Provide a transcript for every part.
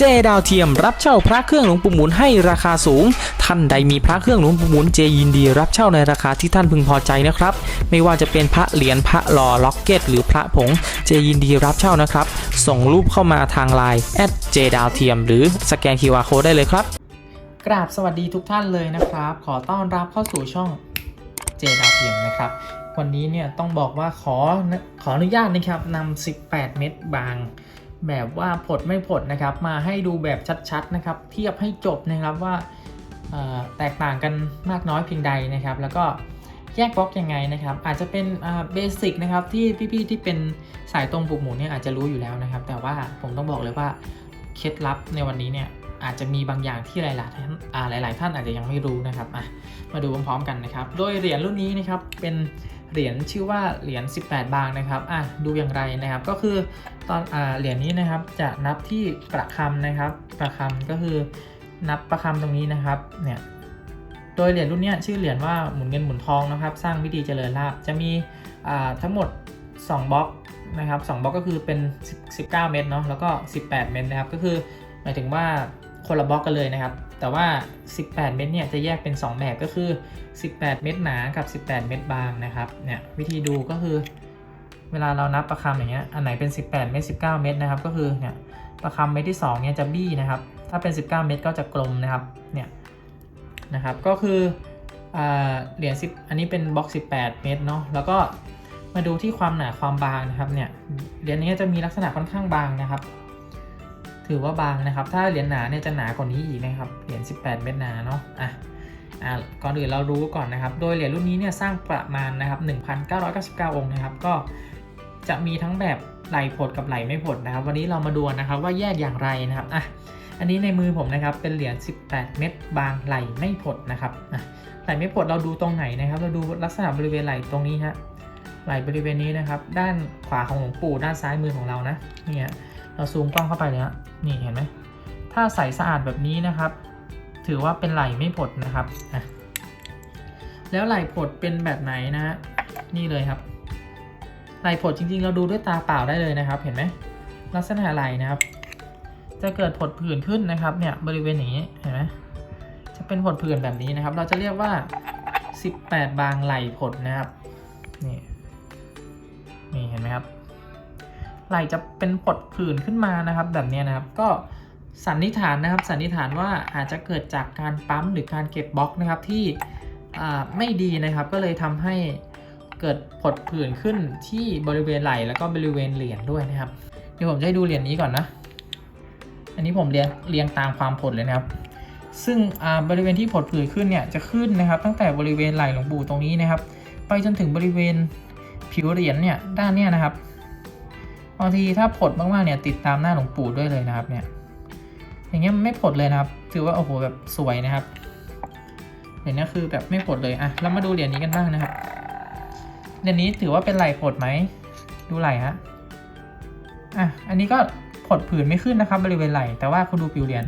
เจดาวเทียมรับเช่าพระเครื่องหลวงปู่หมุนให้ราคาสูง ท่านใดมีพระเครื่องหลวงปู่หมุนเจยินดี รับเช่าในราคาที่ท่านพึงพอใจนะครับ ไม่ว่าจะเป็นพระเหรียญพระหล่อล็อกเก็ต หรือพระผงเจยินดีรับเช่านะครับ ส่งรูปเข้ามาทางไลน์แอดเจดาวเทียมหรือสแกน QR Code ได้เลยครับ กราบสวัสดีทุกท่านเลยนะครับ ขอต้อนรับเข้าสู่ช่องเจดาวเทียมนะครับวันนี้เนี่ยต้องบอกว่าขอขออนุญาตนะครับนำ18 เม็ดบาง แบบว่าผดไม่ผดนะครับ มาให้ดูแบบชัดๆนะครับ เทียบให้จบนะครับว่าแตกต่างกันมากน้อยเพียงใดนะครับ แล้วก็แยกบล็อกยังไงนะครับ อาจจะเป็นเบสิกนะครับที่พี่ๆที่เป็นสายตรงปลูกหมูเนี่ยอาจจะรู้อยู่แล้วนะครับ แต่ว่าผมต้องบอกเลยว่าเคล็ดลับในวันนี้เนี่ยอาจจะมีบางอย่างที่หลายๆท่านหลาย ๆ ท่านอาจจะยังไม่รู้นะครับมาดูพร้อมๆกันนะครับ โดยเหรียญรุ่นนี้นะครับเป็น เหรียญชื่อว่าเหรียญ18 บางนะครับอะดูอย่างไรนะครับ ก็คือตอนอ่าเหรียญนี้นะครับจะนับที่ประคำนะครับ ประคำก็คือนับประคำตรงนี้นะครับเนี่ยโดยเหรียญรุ่นนี้ชื่อเหรียญว่าหมุนเงินหมุนทองนะครับ สร้างวิธีเจริญลาบจะมีอ่าทั้งหมด 2บล็อกนะครับ2บล็อกก็คือเป็น10 19เม็ดเนาะแล้วก็ 18 เม็ดนะครับ ก็คือหมายถึงว่า คนละบล็อกกันเลยนะครับ แต่ว่า 18 เม็ดเนี่ยจะแยกเป็น 2 แบบก็คือ 18 เม็ดหนากับ 18 เม็ดบางนะครับเนี่ยวิธีดูก็คือ เวลาเรานับประคำอย่างเงี้ยอันไหนเป็น 18 เม็ด19 เม็ดนะครับ ก็คือเนี่ยประคำเม็ดที่2เนี่ยจะบี้นะครับ ถ้าเป็น 19 เม็ดก็จะกลมนะครับเนี่ยนะครับก็คือเหรียญ10 อันนี้เป็นบล็อก 18 เม็ดเนาะแล้วก็มาดูที่ความหนาความบางนะครับเนี่ยเหรียญนี้จะมีลักษณะค่อนข้างบางนะครับ ถือว่าบางนะครับ ถ้าเหรียญหนาเนี่ยจะหนากว่านี้อีกนะครับเหรียญ18 เม็ดหนาเนาะอะอ่าก่อนอื่นเรารู้ก่อนนะครับ โดยเหรียญรุ่นนี้เนี่ยสร้างประมาณนะครับ1,999 องค์นะครับ ก็จะมีทั้งแบบไหลผดกับไหลไม่ผดนะครับ วันนี้เรามาดูนะครับว่าแยกอย่างไรนะครับอะอันนี้ในมือผมนะครับเป็นเหรียญ18 เม็ดบางไหลไม่ผดนะครับอะไหลไม่ผดเราดูตรงไหนนะครับ เราดูลักษณะบริเวณไหลตรงนี้ฮะไหลบริเวณนี้นะครับ ด้านขวาของหลวงปู่ด้านซ้ายมือของเรานะเนี่ยเราซูมกล้องเข้าไปเลยฮะ นี่เห็นไหมถ้าใสสะอาดแบบนี้นะครับ ถือว่าเป็นไหลไม่ผดนะครับอะแล้วไหลผดเป็นแบบไหนนะฮะนี่เลยครับ ไหลผดจริงๆ เราดูด้วยตาเปล่าได้เลยนะครับ เห็นไหมลักษณะไหลนะครับ จะเกิดผดผื่นขึ้นนะครับ เนี่ยบริเวณอย่างนี้เห็นไหมจะเป็นผดผื่นแบบนี้นะครับ เราจะเรียกว่า 18 บางไหลผดนะครับ ไหลจะเป็นผดผื่นขึ้นมานะครับ แบบนี้นะครับ ก็สันนิษฐานนะครับ สันนิษฐานว่าอาจจะเกิดจากการปั๊มหรือการเก็บบล็อกนะครับที่ไม่ดีนะครับ ก็เลยทำให้เกิดผดผื่นขึ้นที่บริเวณไหล่แล้วก็บริเวณเหรียญด้วยนะครับ เดี๋ยวผมจะให้ดูเหรียญนี้ก่อนนะ อันนี้ผมเรียงเรียงตามความผดเลยนะครับ ซึ่งบริเวณที่ผดผื่นขึ้นเนี่ยจะขึ้นนะครับ ตั้งแต่บริเวณไหล่หลวงปู่ตรงนี้นะครับ ไปจนถึงบริเวณผิวเหรียญเนี่ยด้านเนี้ยนะครับ บางทีถ้าผดมากๆเนี่ยติดตามหน้าหลวงปู่ด้วยเลยนะครับเนี่ยอย่างเงี้ยไม่ผดเลยนะครับ ถือว่าโอ้โหแบบสวยนะครับเหรียญนี้คือแบบไม่ผดเลยอะเรามาดูเหรียญนี้กันบ้างนะครับเหรียญนี้ถือว่าเป็นไหลผดไหมดูไหลฮะอะอันนี้ก็ผดผื่นไม่ขึ้นนะครับ บริเวณไหลแต่ว่าคุณดูผิวเหรียญ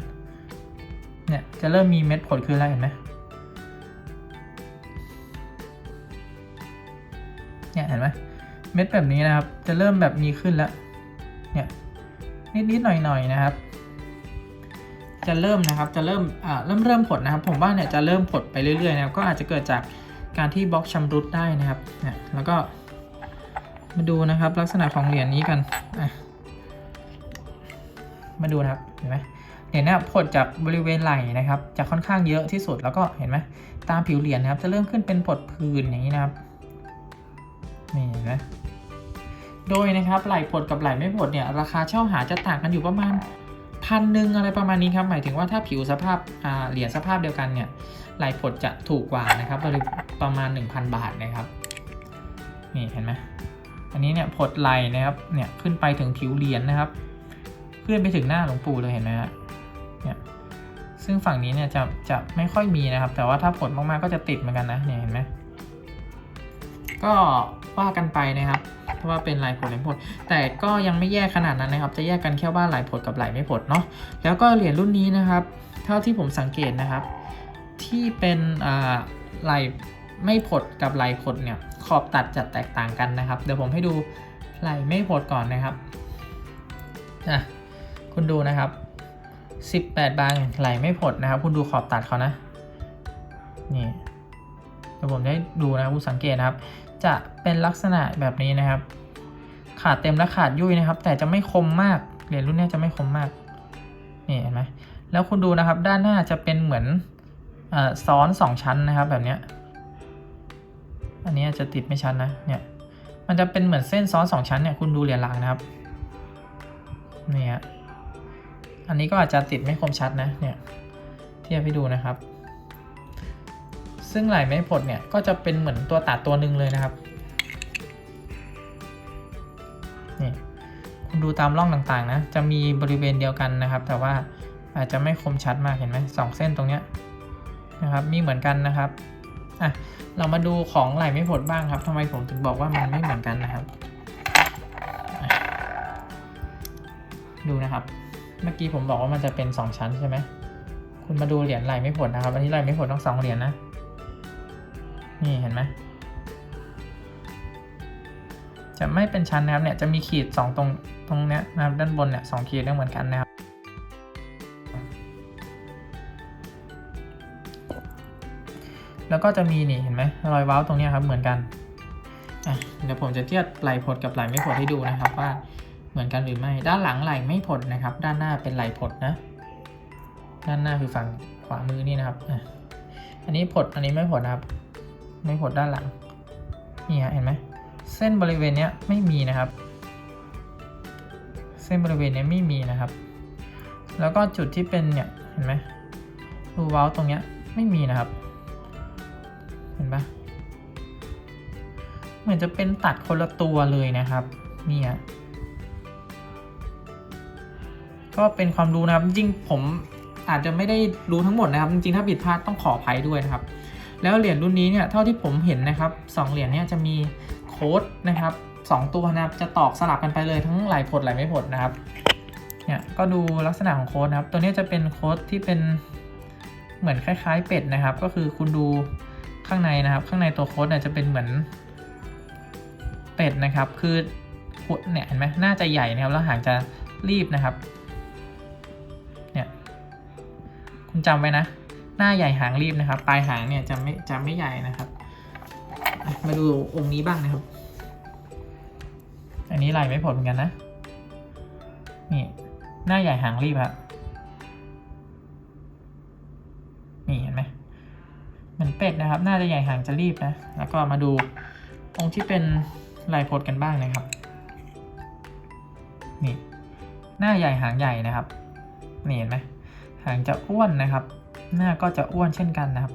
เนี่ยจะเริ่มมีเม็ดผดขึ้นแล้วเห็นไหมเนี่ยเห็นไหม เม็ดแบบนี้นะครับ จะเริ่มแบบมีขึ้นแล้ว เนี่ย นิดๆหน่อยๆนะครับ จะเริ่มนะครับ จะเริ่มอ่าเริ่มเริ่มผดนะครับ ผมว่าเนี่ยจะเริ่มผดไปเรื่อยๆนะครับ ก็อาจจะเกิดจากการที่บล็อกชำรุดได้นะครับ เนี่ย แล้วก็ มาดูนะครับ ลักษณะของเหรียญนี้กันอะมาดูนะครับ เห็นไหมเหรียญเนี้ผดจากบริเวณไหล่นะครับ จะค่อนข้างเยอะที่สุด แล้วก็เห็นไหมตามผิวเหรียญนะครับ จะเริ่มขึ้นเป็นผดผื่นอย่างนี้นะครับ นี่เห็นไหม โดยนะครับไหลผดกับไหลไม่ผดเนี่ยราคาเช่าหาจะต่างกันอยู่ประมาณพันหนึ่งอะไรประมาณนี้ครับหมายถึงว่าถ้าผิวสภาพาเหรียญสภาพเดียวกันเนี่ยไหลผดจะถูกกว่านะครับประมาณ 1,000 บาทนะครับนี่เห็นไหมอันนี้เนี่ยผดไหลนะครับเนี่ยขึ้นไปถึงผิวเหรียญนะครับขึ้นไปถึงหน้าหลวงปู่เลยเห็นไหมฮะเนี่ยซึ่งฝั่งนี้เนี่ยจะจะไม่ค่อยมีนะครับ แต่ว่าถ้าผดมากๆก็จะติดเหมือนกันนะเนี่ยเห็นไหมก็ว่ากันไปนะครับ เพราะว่าเป็นลายผลไหลผล แต่ก็ยังไม่แยกขนาดนั้นนะครับ จะแยกกันแค่ว่าลายผลกับลายไม่ผลเนาะแล้วก็เหรียญรุ่นนี้นะครับ เท่าที่ผมสังเกตนะครับ ที่เป็นลายไม่ผดกับลายผดเนี่ยขอบตัดจะแตกต่างกันนะครับ เดี๋ยวผมให้ดูลายไม่ผดก่อนนะครับอะคุณดูนะครับ 18 บางไหลไม่ผดนะครับ คุณดูขอบตัดเขานะนี่เดี๋ยวผมได้ดูนะคุณสังเกตนะครับ จะเป็นลักษณะแบบนี้นะครับ ขาดเต็มและขาดยุ่ยนะครับ แต่จะไม่คมมากเหรียญรุ่นนี้จะไม่คมมากนี่เห็นไหมแล้วคุณดูนะครับด้านหน้าจะเป็นเหมือนอซ้อนสองชั้นนะครับแบบนี้อันนี้จจะติดไม่ชัดนะเนี่ยมันจะเป็นเหมือนเส้นซ้อนสองชั้นเนี่ยคุณดูเหรียญหลังนะครับนี่ฮะอันนี้ก็อาจจะติดไม่คมชัดนะเนี่ยเทียบให้ดูนะครับ ซึ่งไหลไม้ผลเนี่ยก็จะเป็นเหมือนตัวตัดตัวหนึ่งเลยนะครับนี่คุณดูตามร่องต่างๆนะ จะมีบริเวณเดียวกันนะครับ แต่ว่าอาจจะไม่คมชัดมากเห็นไหมสองเส้นตรงเนี้ยนะครับ มีเหมือนกันนะครับอะเรามาดูของไหลไม่ผลบ้างครับทำไมผมถึงบอกว่ามันไม่เหมือนกันนะครับ ดูนะครับ เมื่อกี้ผมบอกว่ามันจะเป็นสองชั้นใช่ไหมคุณมาดูเหรียญไหลไม่ผลนะครับอันนี้ไหลไม่ผลต้องสองเหรียญนะ นี่เห็นไหมจะไม่เป็นชั้นนะครับเนี่ยจะมีขีดสองตรงตรงเนี้ยนะครับด้านบนเนี่ยสองขีดได้เหมือนกันนะครับแล้วก็จะมีนี่เห็นไหมรอยว้าตรงนี้ครับเหมือนกันอะเดี๋ยวผมจะเทียบไหลผดกับไหลไม่ผดให้ดูนะครับว่าเหมือนกันหรือไม่ ด้านหลังไหลไม่ผดนะครับ ด้านหน้าเป็นไหลผดนะ ด้านหน้าคือฝั่งขวามือนี่นะครับอะอันนี้ผดอันนี้ไม่ผดนะครับ ไม่ผดด้านหลัง นี่ฮะเห็นไหมเส้นบริเวณนี้ไม่มีนะครับ เส้นบริเวณนี้ไม่มีนะครับ แล้วก็จุดที่เป็นเนี่ยเห็นไหมรูเว้าตรงเนี้ยไม่มีนะครับ เห็นปะเหมือนจะเป็นตัดคนละตัวเลยนะครับนี่ยก็เป็นความรู้นะครับจริงผมอาจจะไม่ได้รู้ทั้งหมดนะครับ จริงๆถ้าผิดพลาดต้องขออภัยด้วยนะครับ แล้วเหรียญรุ่นนี้เนี่ยเท่าที่ผมเห็นนะครับสองเหรียญเนี่ยจะมีโค้ดนะครับสองตัวนะครับจะตอกสลับกันไปเลยทั้งไหลผดไหลไม่ผดนะครับเนี่ยก็ดูลักษณะของโค้ดนะครับ ตัวนี้จะเป็นโค้ดที่เป็นเหมือนคล้าย ๆ เป็ดนะครับ ก็คือคุณดูข้างในนะครับ ข้างในตัวโค้ดเนี่ยจะเป็นเหมือนเป็ดนะครับ คือเนี่ยเห็นไหมน่าจะใหญ่นะครับแล้วหางจะรีบนะครับ เนี่ย คุณจำไว้นะ หน้าใหญ่หางรีบนะครับ ปลายหางเนี่ยจะไม่จะไม่ใหญ่นะครับ มาดูองค์นี้บ้างนะครับ อันนี้ลายไม่ผลเหมือนกันนะ นี่ หน้าใหญ่หางรีบครับนี่เห็นไหมเหมือนเป็ดนะครับ หน้าจะใหญ่หางจะรีบนะ แล้วก็มาดูองค์ที่เป็นลายพดกันบ้างนะครับ นี่ หน้าใหญ่หางใหญ่นะครับ นี่เห็นไหมหางจะอ้วนนะครับ หน้าก็จะอ้วนเช่นกันนะครับ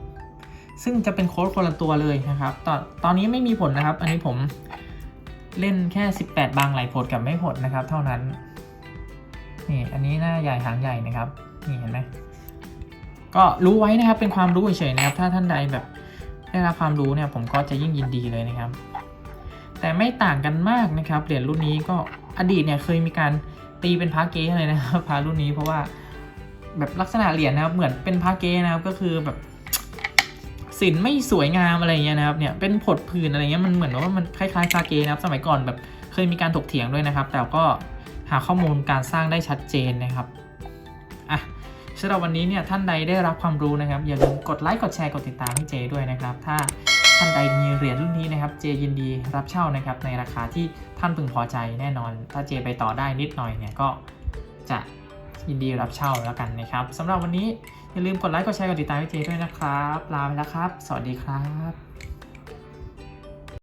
ซึ่งจะเป็นโค้ดคนละตัวเลยนะครับ ตอนตอนนี้ไม่มีผลนะครับ อันนี้ผมเล่นแค่ 18 บางไหลผลกับไม่ผลนะครับ เท่านั้น นี่อันนี้หน้าใหญ่หางใหญ่นะครับ นี่เห็นไหมก็รู้ไว้นะครับเป็นความรู้เฉยๆนะครับ ถ้าท่านใดแบบได้รับความรู้เนี่ยผมก็จะยิ่งยินดีเลยนะครับ แต่ไม่ต่างกันมากนะครับเหรียญรุ่นนี้ก็อดีตเนี่ยเคยมีการตีเป็นพาเก้เลยนะครับพารุ่นนี้เพราะว่า แบบลักษณะเหรียญนะครับ เหมือนเป็นพาเก้นะครับก็คือแบบสินไม่สวยงามอะไรเงี้ยนะครับเนี่ยเป็นผดผื่นอะไรเงี้ยมันเหมือนว่ามันคล้ายๆพาเก้นะครับ สมัยก่อนแบบเคยมีการถกเถียงด้วยนะครับ แต่ก็หาข้อมูลการสร้างได้ชัดเจนนะครับอะสำหรับวันนี้เนี่ยท่านใดได้รับความรู้นะครับ อย่าลืมกดไลค์กดแชร์กดติดตามให้เจด้วยนะครับ ถ้าท่านใดมีเหรียญรุ่นนี้นะครับ เจยินดีรับเช่านะครับในราคาที่ท่านพึงพอใจแน่นอน ถ้าเจไปต่อได้นิดหน่อยเนี่ยก็จะ ยินดีรับเช่าแล้วกันนะครับสำหรับวันนี้อย่าลืมกดไลค์กดแชร์กดติดตามพี่เจด้วยนะครับ ลาไปแล้วครับ สวัสดีครับ